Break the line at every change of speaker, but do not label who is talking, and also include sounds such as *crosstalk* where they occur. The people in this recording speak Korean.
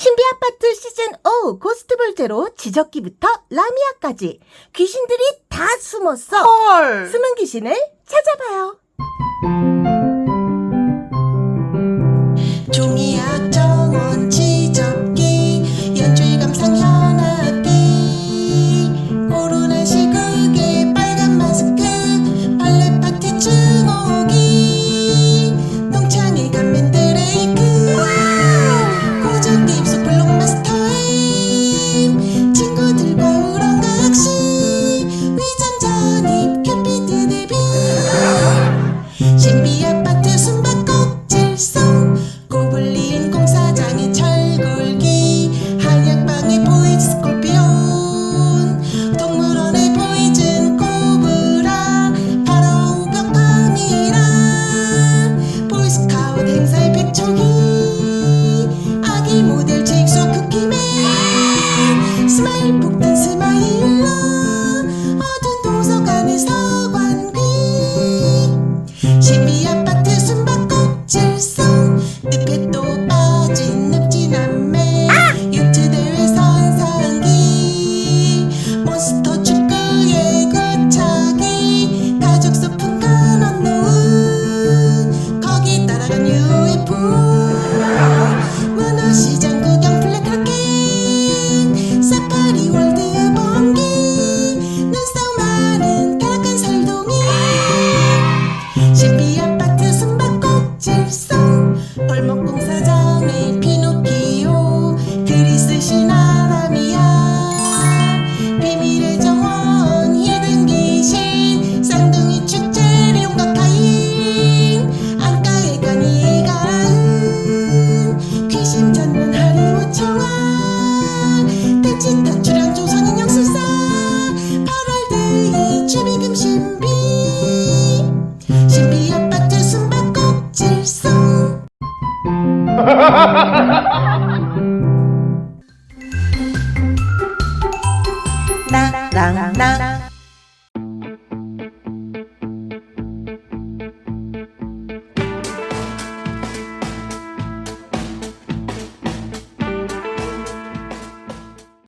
신비 아파트 시즌 5 고스트볼제로 지적기부터 라미아까지 귀신들이 다 숨었어.
헐.
숨은 귀신을 찾아봐요.
mesmo. *laughs*
나랑나.